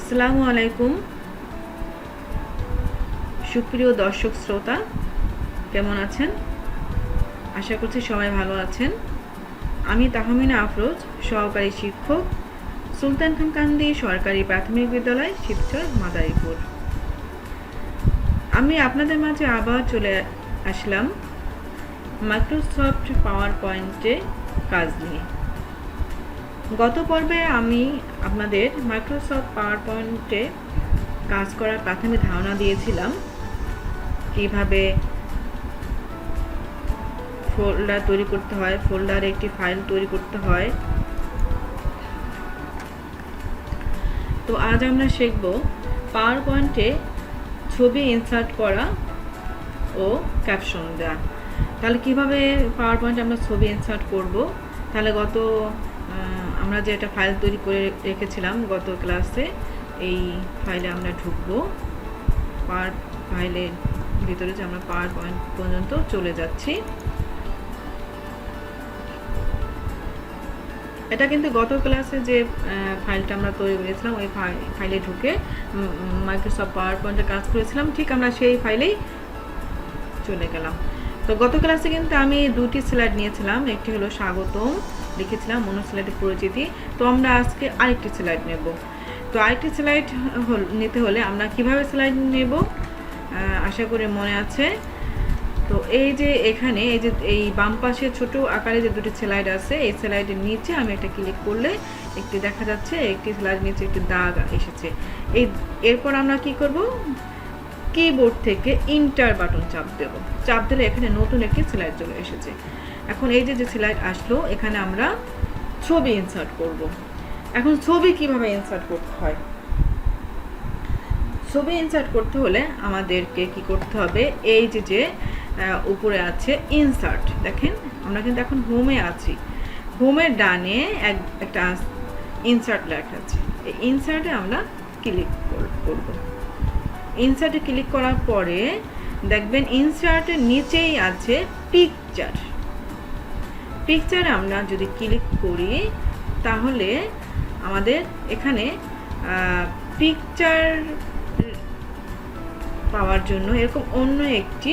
আসসালামু আলাইকুম। সুপ্রিয় দর্শক শ্রোতা, কেমন আছেন? আশা করছি সবাই ভালো আছেন। আমি তাহমিনা আফরোজ, সহকারী শিক্ষক, সুলতান খান কান্দি, সরকারি প্রাথমিক বিদ্যালয়, শিবচর, মাদারীপুর। আমি আপনাদের মাঝে আবার চলে আসলাম মাইক্রোসফট পাওয়ার পয়েন্টে কাজ নিয়ে। গত পর্বে আমি আপনাদের মাইক্রোসফট পাওয়ার পয়েন্টে কাজ করার প্রাথমিক ধারণা দিয়েছিলাম, কীভাবে ফোল্ডার তৈরি করতে হয় ফোল্ডারে একটি ফাইল তৈরি করতে হয়। তো আজ আমরা শিখব পাওয়ার পয়েন্টে ছবি ইনসার্ট করা ও ক্যাপশন দেওয়া। তাহলে কীভাবে পাওয়ার পয়েন্টে আমরা ছবি ইনসার্ট করব? তাহলে গত আমরা যে একটা ফাইল তৈরি করে রেখেছিলাম গত ক্লাসে এই ফাইলে আমরা ঢুকবো। পাওয়ার ফাইলের ভিতরে যে আমরা পাওয়ার পয়েন্ট পর্যন্ত চলে যাচ্ছি। এটা কিন্তু গত ক্লাসে যে ফাইলটা আমরা তৈরি করেছিলাম, ওই ফাই- ফাইলে ঢুকে মাইক্রোসফট পাওয়ার পয়েন্টে কাজ করেছিলাম, ঠিক আমরা সেই ফাইলেই চলে গেলাম। তো গত ক্লাসে কিন্তু আমি দুটি স্লাইড নিয়েছিলাম, একটি হলো স্বাগতম লিখেছিলাম অন্য স্লাইডে পরিচিতি তো আমরা আজকে আরেকটি স্লাইড নেব। তো আরেকটি স্লাইড হল নিতে হলে আমরা কীভাবে স্লাইড নেব? আশা করি মনে আছে। তো এই যে এখানে, এই যে এই বাম পাশে ছোট আকারে যে দুটি স্লাইড আছে, এই স্লাইডের নিচে আমি একটা ক্লিক করলে একটি দেখা যাচ্ছে, একটি স্লাইড নিচে একটি দাগ এসেছে। এই এরপর আমরা কি করব? কিবোর্ড থেকে ইন্টার বাটন চাপ দেব। চাপ দিলে এখানে নতুন একটি স্লাইড চলে এসেছে। এখন এই যে যে স্লাইড আসলো, এখানে আমরা ছবি ইনসার্ট করব। এখন ছবি কীভাবে ইনসার্ট করতে হয়? ছবি ইনসার্ট করতে হলে আমাদেরকে কি করতে হবে? এই যে যে উপরে আছে ইনসার্ট দেখেন, আমরা কিন্তু এখন হোমে আছি। হোমের ডানে এক, একটা ইনসার্ট লেখা আছে। এই ইনসার্টে আমরা ক্লিক করব। ইনসার্টে ক্লিক করার পরে দেখবেন ইনসার্টের নিচেই আছে পিকচার পিকচারে আমরা যদি ক্লিক করি, তাহলে আমাদের এখানে পিকচার পাওয়ার জন্য এরকম অন্য একটি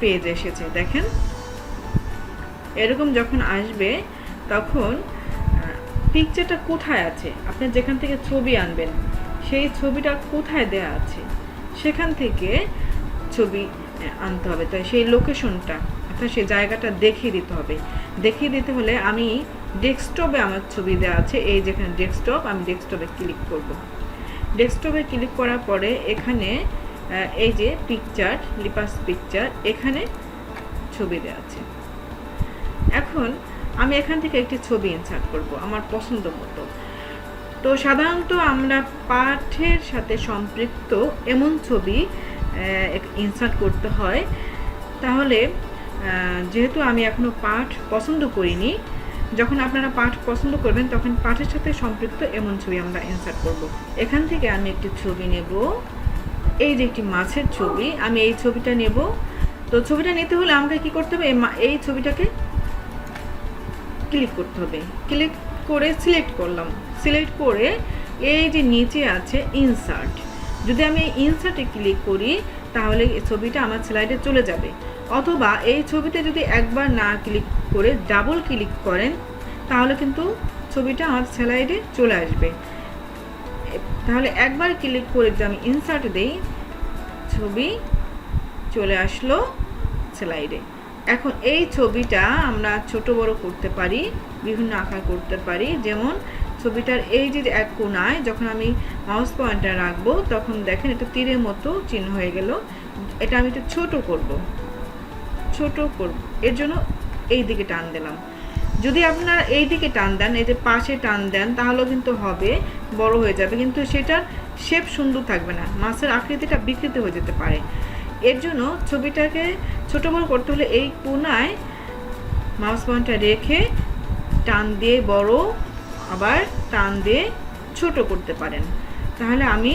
পেজ এসেছে, দেখেন। এরকম যখন আসবে, তখন পিকচারটা কোথায় আছে? আপনি যেখান থেকে ছবি আনবেন, সেই ছবিটা কোথায় দেয়া আছে? সেখান থেকে ছবি আনতে হবে। তাই সেই লোকেশনটা অর্থাৎ সেই জায়গাটা দেখিয়ে দিতে হবে। দেখিয়ে দিতে হলে আমি ডেস্কটপে আমার ছবি দেওয়া আছে। এই যেখানে ডেস্কটপ, আমি ডেস্কটপে ক্লিক করব। ডেস্কটপে ক্লিক করার পরে এখানে এই যে পিকচার লিপাস পিকচার এখানে ছবি দেওয়া আছে। এখন আমি এখান থেকে একটি ছবি ইনসার্ট করব, আমার পছন্দ মতো। তো সাধারণত আমরা পাঠের সাথে সম্পৃক্ত এমন ছবি ইনসার্ট করতে হয়। তাহলে যেহেতু আমি এখনও পাঠ পছন্দ করিনি, যখন আপনারা পাঠ পছন্দ করবেন, তখন পাঠের সাথে সম্পৃক্ত এমন ছবি আমরা ইনসার্ট করব। এখান থেকে আমি একটি ছবি নেব। এই যে একটি মাছের ছবি, আমি এই ছবিটা নেব। তো ছবিটা নিতে হলে আমাকে কি করতে হবে? এই ছবিটাকে ক্লিক করতে হবে। ক্লিক করে সিলেক্ট করলাম। সিলেক্ট করে এই যে নিচে আছে ইনসার্ট যদি আমি ইনসার্টে ক্লিক করি, তাহলে ছবিটা আমার স্লাইডে চলে যাবে। অথবা এই ছবিতে যদি একবার না ক্লিক করে ডাবল ক্লিক করেন, তাহলে কিন্তু ছবিটা আমার স্লাইডে চলে আসবে। তাহলে একবার ক্লিক করে যদি আমি ইনসার্ট দেই, ছবি চলে আসলো স্লাইডে। এখন এই ছবিটা আমরা ছোট বড় করতে পারি, বিভিন্ন আকার করতে পারি। যেমন ছবিটার এই যে এক কোনায় যখন আমি মাউস পয়েন্টটা রাখব, তখন দেখেন এটা তীরের মতো চিহ্ন হয়ে গেল। এটা আমি একটু ছোট করব। ছোট করব। এর জন্য এই দিকে টান দিলাম। যদি আপনারা এই দিকে টান দেন, এই যে পাশে টান দেন, তাহলেও কিন্তু হবে, বড় হয়ে যাবে। কিন্তু সেটার শেপ সুন্দর থাকবে না। মাছের আকৃতিটা বিকৃত হয়ে যেতে পারে। এর জন্য ছবিটাকে ছোট বড় করতে হলে এই কোনায় মাউস পয়েন্টটা রেখে টান দিয়ে বড়, আবার টান দিয়ে ছোট করতে পারেন। তাহলে আমি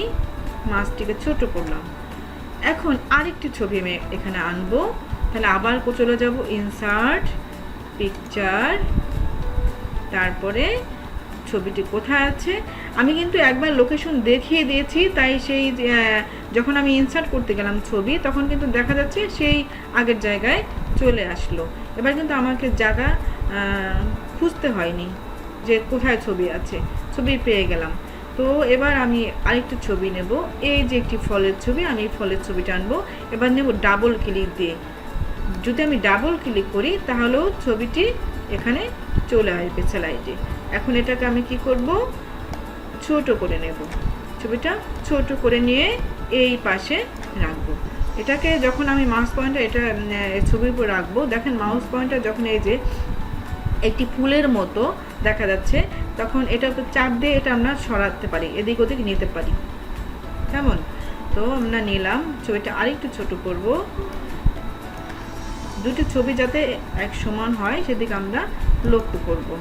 মাছটিকে ছোট করলাম। এখন আরেকটি ছবি আমি এখানে আনব। তাহলে আবার চলে যাব ইনসার্ট পিকচার তারপরে ছবিটি কোথায় আছে? আমি কিন্তু একবার লোকেশন দেখিয়ে দিয়েছি, তাই সেই যখন আমি ইনসার্ট করতে গেলাম ছবি, তখন কিন্তু দেখা যাচ্ছে সেই আগের জায়গায় চলে আসলো। এবার কিন্তু আমাকে জায়গা খুঁজতে হয়নি যে কোথায় ছবি আছে, ছবি পেয়ে গেলাম। তো এবার আমি আরেকটি ছবি নেব, এই যে একটি ফলের ছবি, আমি ফলের ছবিটা আনব। এবার নেব ডাবল ক্লিক দিয়ে। যদি আমি ডাবল ক্লিক করি, তাহলেও ছবিটি এখানে চলে আসবে স্লাইডে এখন এটাকে আমি কি করব? ছোট করে নেব। ছবিটা ছোট করে নিয়ে এই পাশে রাখব। এটাকে যখন আমি মাউস পয়েন্টটা এটা ছবির উপর রাখব, দেখেন মাউস পয়েন্টটা যখন এই যে একটি ফুলের মতো দেখা যাচ্ছে, তখন এটা উপর চাপ দিয়ে এটা আমরা সরাতে পারি, এদিক ওদিক নিতে পারি। কেমন? তো আমরা নিলাম, ছবিটা আরেকটু ছোট করব। দুটি ছবি যাতে এক সমান হয়, সেদিকে আমরা লক্ষ্য করব।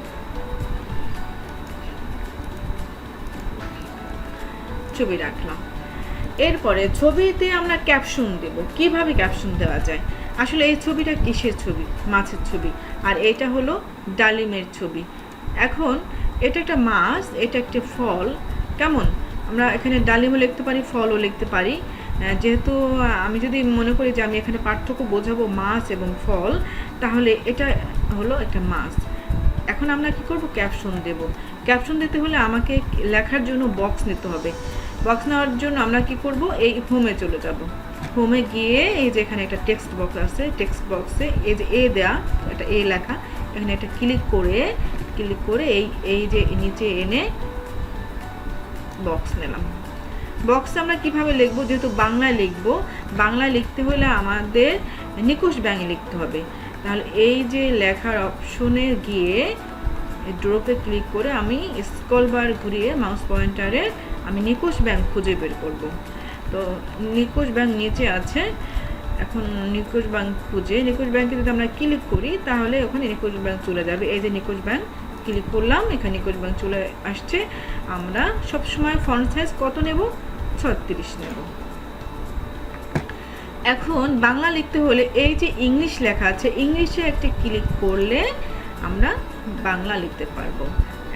ছবি রাখলাম। এরপরে ছবিতে আমরা ক্যাপশন দেব। কীভাবে ক্যাপশন দেওয়া যায়? আসলে এই ছবিটা কিসের ছবি? মাছের ছবি। আর এটা হলো ডালিমের ছবি। এখন এটা একটা মাছ, এটা একটা ফল। কেমন? আমরা এখানে ডালিমও লিখতে পারি, ফলও লিখতে পারি। যেহেতু আমি যদি মনে করি যে আমি এখানে পার্থক্য বোঝাবো মাছ এবং ফল, তাহলে এটা হলো একটা মাছ। এখন আমরা কি করব? ক্যাপশন দেব। ক্যাপশন দিতে হলে আমাকে লেখার জন্য বক্স নিতে হবে। বক্স নেওয়ার জন্য আমরা কি করব? এই হোমে চলে যাব। হোমে গিয়ে এই যে এখানে একটা টেক্সট বক্স আছে টেক্সট বক্সে এই যে এ দেয়া এটা এ লেখা। এখানে একটা ক্লিক করে ক্লিক করে এই এই যে নিচে এনে বক্স নিলাম। বক্সে আমরা কীভাবে লিখব, যেহেতু বাংলায় লিখব, বাংলায় লিখতে হলে আমাদের নিকুশ ব্যাঙে লিখতে হবে। তাহলে এই যে লেখার অপশনে গিয়ে ড্রপে ক্লিক করে আমি স্কল বার ঘুরিয়ে মাউস পয়েন্টারে আমি নিকুশ ব্যাংক খুঁজে বের করব। তো নিকুশ ব্যাংক নিচে আছে, এখন নিকুশ ব্যাংক খুঁজে, নিকুশ ব্যাংকে যদি আমরা ক্লিক করি, তাহলে ওখানে নিকুশ ব্যাংক চলে যাবে। এই যে নিকুশ ব্যাংক ক্লিক করলাম, এখানে নিকুশ ব্যাংক চলে আসছে। আমরা সবসময় ফন্ট সাইজ কত নেব? ছত্রিশ নেব। এখন বাংলা লিখতে হলে এই যে ইংলিশ লেখা আছে, ইংলিশে একটা ক্লিক করলে আমরা বাংলা লিখতে পারব।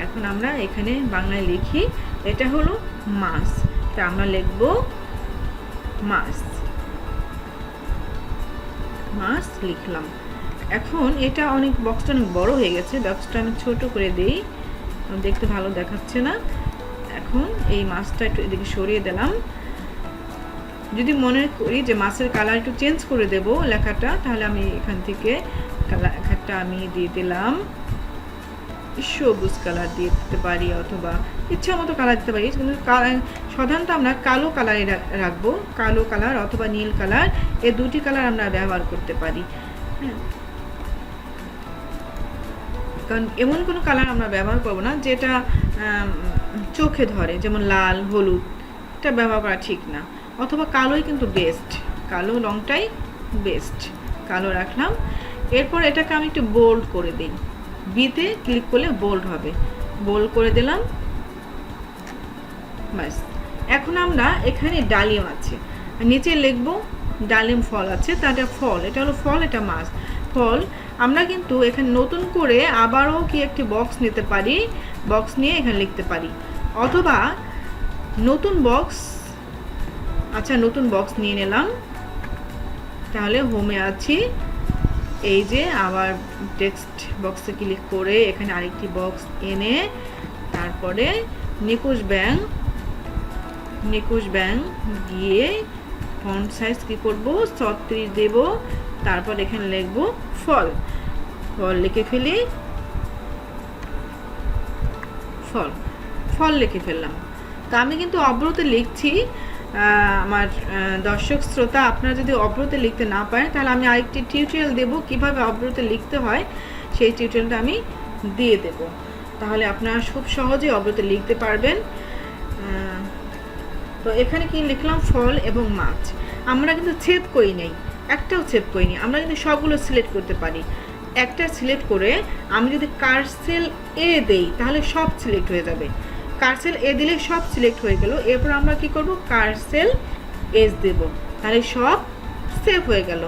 এখন আমরা এখানে বাংলায় লিখি, এটা হলো মাস। তা আমরা লিখব মাস। মাস লিখলাম। এখন এটা অনেক বক্সটা অনেক বড় হয়ে গেছে বক্সটা আমি ছোট করে দিই। দেখতে ভালো দেখাচ্ছে না। এখন এই মাছটা একটু এদিকে সরিয়ে দিলাম। যদি মনে করি যে মাছের কালার একটু চেঞ্জ করে দেব লেখাটা, তাহলে আমি এখান থেকে লেখাটা আমি দিয়ে দিলাম। সবুজ কালার দিয়ে দিতে পারি অথবা ইচ্ছা মতো কালার দিতে পারি। কিন্তু সাধারণত আমরা কালো কালারে রাখব। কালো কালার অথবা নীল কালার এ দুটি কালার আমরা ব্যবহার করতে পারি। হ্যাঁ। কারণ এমন কোনো কালার আমরা ব্যবহার করব না যেটা চোখে ধরে, যেমন লাল, হলুদ, এটা ব্যবহার করা ঠিক না। অথবা কালোই কিন্তু বেস্ট কালো রংটাই বেস্ট কালো রাখলাম। এরপর এটাকে আমি একটু বোল্ড করে দিই। বিতে ক্লিক করলে বোল্ড হবে। বোল্ড করে দিলাম। ব্যাস। এখন আমরা এখানে ডালিম আছে। নিচে লিখব, ডালিম ফল আছে তাটা ফল। এটা হলো ফল, এটা মাছ। ফল, আমরা কিন্তু এখানে নতুন করে আবারও কি একটি বক্স নিতে পারি? বক্স নিয়ে এখানে লিখতে পারি। অথবা নতুন বক্স আচ্ছা নতুন বক্স নিয়ে নিলাম। তাহলে হোমে আছি। এই যে আবার টেক্সট বক্সে ক্লিক করে এখানে আরেকটি বক্স এনে তারপরে নিকুশ ব্যাং নিকুশ ব্যাং গিয়ে ফন্ট সাইজ কী করব? ছত্রিশ দেব। তারপর এখানে লিখব ফল ফল লিখে ফেলি। ফল ফল লিখে ফেললাম। তা আমি কিন্তু অব্রতে লিখছি। আমার দর্শক, শ্রোতা, আপনারা যদি অব্রতে লিখতে না পারেন, তাহলে আমি আরেকটি টিউটোরিয়াল দেব কীভাবে অব্রতে লিখতে হয়। সেই টিউটোরিয়ালটা আমি দিয়ে দেব। তাহলে আপনারা খুব সহজে অব্রতে লিখতে পারবেন। তো এখানে কি লিখলাম? ফল এবং মাছ। আমরা কিন্তু ছেদ করি নেই। একটাও ছেদ করিনি আমরা কিন্তু সবগুলো সিলেক্ট করতে পারি। একটা সিলেক্ট করে আমি যদি কার্সেল এ দেই, তাহলে সব সিলেক্ট হয়ে যাবে। কার্সেল এ দিলে সব সিলেক্ট হয়ে গেল। এরপর আমরা কি করব? কার্সেল এস দেব। তাহলে সব সেভ হয়ে গেল।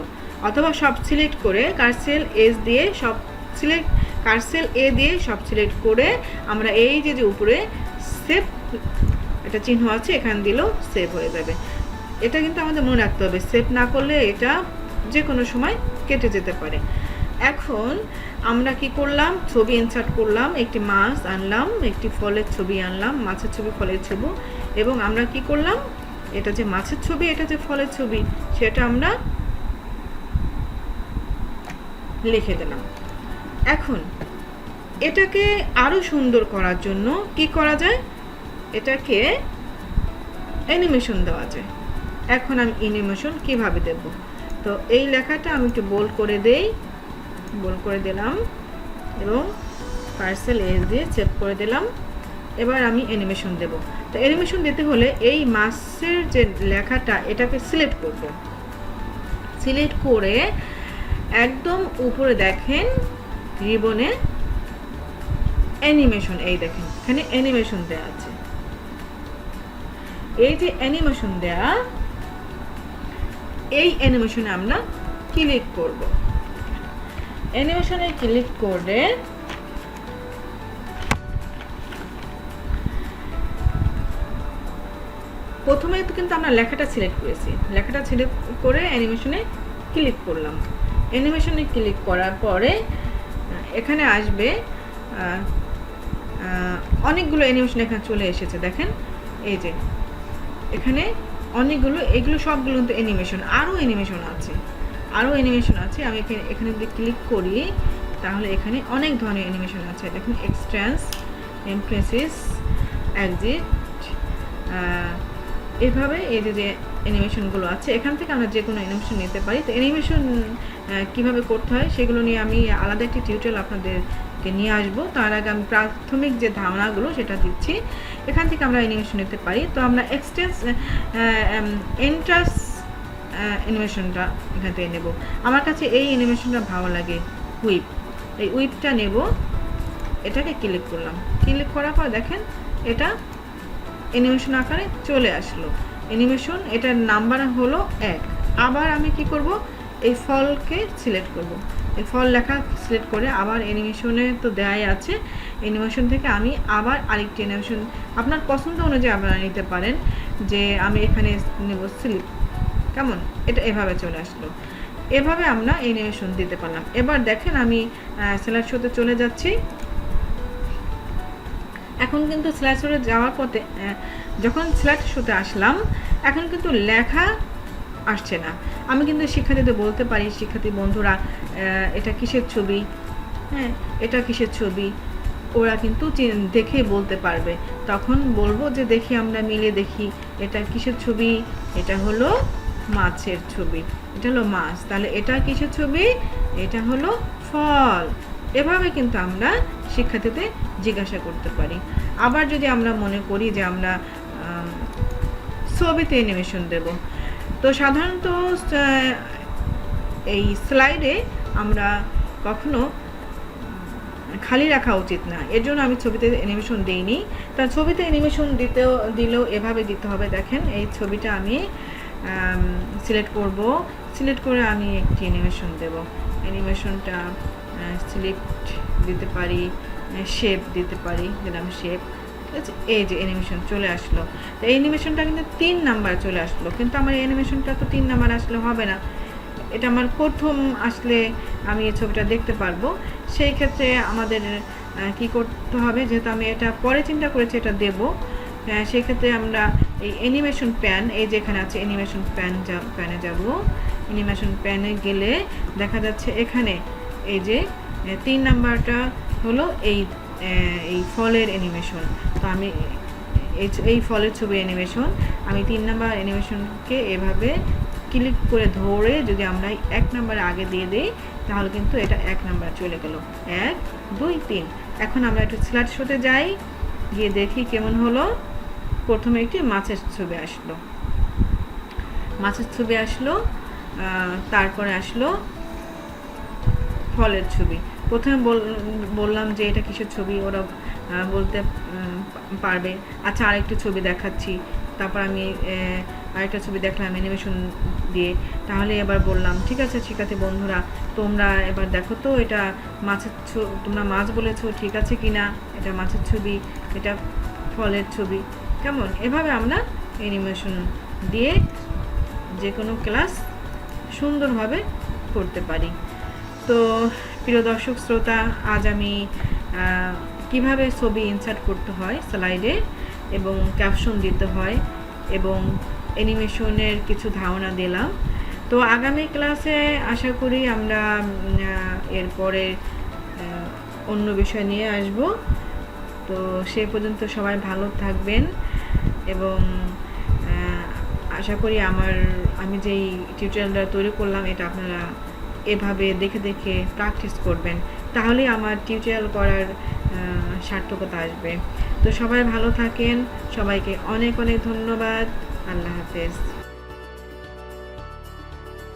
অথবা সব সিলেক্ট করে কার্সেল এস দিয়ে সব সিলেক্ট, কার্সেল এ দিয়ে সব সিলেক্ট করে আমরা এই যে যে উপরে সেভ, এটা চিহ্ন আছে, এখান দিলেও সেভ হয়ে যাবে। এটা কিন্তু আমাদের মনে রাখতে হবে। সেভ না করলে এটা যে কোনো সময় কেটে যেতে পারে। এখন আমরা কি করলাম? ছবি ইনসার্ট করলাম, একটি মাছ আনলাম, একটি ফলের ছবি আনলাম, মাছের ছবি, ফলের ছবি। এবং আমরা কি করলাম? এটা যে মাছের ছবি, এটা যে ফলের ছবি, সেটা আমরা লিখে দিলাম। এখন, এটাকে আরও সুন্দর করার জন্য কি করা যায়? এটাকে অ্যানিমেশন দেওয়া যায়। এখন আমি অ্যানিমেশন কীভাবে দেব তো এই লেখাটা আমি একটু বোল্ড করে দেই। বোল্ড করে দিলাম এবং পার্সেল এস দিয়ে চেক করে দিলাম। এবার আমি অ্যানিমেশন দেব। তো অ্যানিমেশন দিতে হলে এই মাসের যে লেখাটা, এটাকে সিলেক্ট করব। সিলেক্ট করে একদম উপরে দেখেন, রিবনে অ্যানিমেশন এই দেখেন, এখানে অ্যানিমেশন দেওয়া আছে। এই যে অ্যানিমেশন দেয়া, এই অ্যানিমেশনে আমরা ক্লিক করব। অ্যানিমেশনে ক্লিক করে প্রথমে কিন্তু আমরা লেখাটা সিলেক্ট করেছি। লেখাটা সিলেক্ট করে অ্যানিমেশনে ক্লিক করলাম। অ্যানিমেশনে ক্লিক করার পরে এখানে আসবে অনেকগুলো অ্যানিমেশন এখানে চলে এসেছে, দেখেন। এই যে, এখানে অনেকগুলো, এগুলো সবগুলো কিন্তু অ্যানিমেশন, আরও অ্যানিমেশন আছে। আরও অ্যানিমেশন আছে, আমি এখানে এখানে যদি ক্লিক করি, তাহলে এখানে অনেক ধরনের অ্যানিমেশন আছে। দেখুন এক্সট্রান্স এমপ্রেসিস অ্যাকজিট এভাবে এই যে যে অ্যানিমেশনগুলো আছে, এখান থেকে আমরা যে কোনো অ্যানিমেশন নিতে পারি। তো অ্যানিমেশন কীভাবে করতে হয় সেগুলো নিয়ে আমি আলাদা একটি টিউটোরিয়াল আপনাদেরকে নিয়ে আসব। তার আগে আমি প্রাথমিক যে ধারণাগুলো, সেটা দিচ্ছি। এখান থেকে আমরা অ্যানিমেশন নিতে পারি। তো আমরা এক্সটেন্স এন্ট্রাস অ্যানিমেশনটা এখান থেকে নেব। আমার কাছে এই অ্যানিমেশনটা ভালো লাগে উইপ এই উইপটা নেব, এটাকে ক্লিক করলাম। ক্লিক করার পর দেখেন, এটা অ্যানিমেশন আকারে চলে আসলো। অ্যানিমেশন এটার নাম্বার হলো এক। আবার আমি কি করব? এই ফলকে সিলেক্ট করব। এই ফল লেখা সিলেক্ট করে আবার অ্যানিমেশনে তো দেয়াই আছে। অ্যানিমেশন থেকে আমি আবার আরেকটি অ্যানিমেশন আপনার পছন্দ অনুযায়ী আপনারা নিতে পারেন, যে আমি এখানে নেব স্লিপ কেমন? এটা এভাবে চলে আসলো। এভাবে আমরা অ্যানিমেশন দিতে পারলাম। এবার দেখেন আমি স্লাইড শোতে চলে যাচ্ছি। এখন কিন্তু স্লাইড শোতে যাওয়ার পথে যখন স্লাইড শোতে আসলাম, এখন কিন্তু লেখা আসছে না। আমি কিন্তু শিক্ষার্থীদের বলতে পারি, শিক্ষার্থী বন্ধুরা এটা কিসের ছবি? হ্যাঁ এটা কিসের ছবি? ওরা কিন্তু দেখে বলতে পারবে। তখন বলব যে, দেখি আমরা মিলে দেখি, এটা কিসের ছবি? এটা হলো মাছের ছবি। এটা হলো মাছ। তাহলে এটা কিসের ছবি? এটা হলো ফল। এভাবে কিন্তু আমরা শিক্ষার্থীদের জিজ্ঞাসা করতে পারি। আবার যদি আমরা মনে করি যে আমরা ছবিতে অ্যানিমেশন দেব। তো সাধারণত এই স্লাইডে আমরা কখনো খালি রাখা উচিত না। এর জন্য আমি ছবিতে অ্যানিমেশন দিইনি। তা ছবিতে অ্যানিমেশন দিতেও, দিলেও এভাবে দিতে হবে। দেখেন, এই ছবিটা আমি সিলেক্ট করব। সিলেক্ট করে আমি একটি অ্যানিমেশন দেব। অ্যানিমেশনটা সিলেক্ট দিতে পারি শেপ দিতে পারি, দিলাম শেপ ঠিক আছে? এই যে অ্যানিমেশন চলে আসলো। তো অ্যানিমেশনটা কিন্তু তিন নাম্বার চলে আসলো। কিন্তু আমার অ্যানিমেশনটা তো তিন নাম্বার আসলে হবে না। এটা আমার প্রথম আসলে আমি এই ছবিটা দেখতে পারব। সেই ক্ষেত্রে আমাদের কি করতে হবে? যেহেতু আমি এটা পরে চিন্তা করেছি, এটা দেব। সেই ক্ষেত্রে আমরা এই অ্যানিমেশন প্যান এই যে এখানে আছে অ্যানিমেশন প্যান প্যানে যাব। অ্যানিমেশন প্যানে গেলে দেখা যাচ্ছে এখানে এই যে তিন নাম্বারটা হলো এই এই ফলের অ্যানিমেশন তো আমি, এই ফলের ছবি অ্যানিমেশন আমি তিন নাম্বার অ্যানিমেশনকে এভাবে ক্লিক করে ধরে যদি আমরা এক নাম্বার আগে দিয়ে দিই, তাহলে কিন্তু এটা এক নাম্বার চলে গেল। এক, দুই, তিন। এখন আমরা একটু স্লাইড শোতে যাই, গিয়ে দেখি কেমন হলো। প্রথমে একটি মাছের ছবি আসলো। মাছের ছবি আসলো তারপরে আসলো ফলের ছবি। প্রথমে বল- বললাম যে এটা কিসের ছবি, ওরা বলতে পারবে। আচ্ছা আরেকটু ছবি দেখাচ্ছি। তারপর আমি আরেকটা ছবি দেখলাম অ্যানিমেশন দিয়ে। তাহলে এবার বললাম, ঠিক আছে ঠিক আছে বন্ধুরা, তোমরা এবার দেখো তো এটা মাছের তোমরা মাছ বলেছ, ঠিক আছে কি না এটা মাছের ছবি, এটা ফলের ছবি। কেমন? এভাবে আমরা অ্যানিমেশন দিয়ে যে কোনো ক্লাস সুন্দরভাবে করতে পারি। তো প্রিয় দর্শক, শ্রোতা, আজ আমি কীভাবে ছবি ইনসার্ট করতে হয় স্লাইডে এবং ক্যাপশন দিতে হয় এবং অ্যানিমেশনের কিছু ধারণা দিলাম। তো আগামী ক্লাসে আশা করি আমরা এরপরে অন্য বিষয় নিয়ে আসব। তো সে পর্যন্ত সবাই ভালো থাকবেন। এবং আশা করি আমার, আমি যেই টিউটোরিয়ালটা তৈরি করলাম, এটা আপনারা এভাবে দেখে দেখে প্র্যাকটিস করবেন। তাহলেই আমার টিউটোরিয়াল করার সার্থকতা আসবে। তো সবাই ভালো থাকেন। সবাইকে অনেক অনেক ধন্যবাদ। আল্লাহ হাফেজ।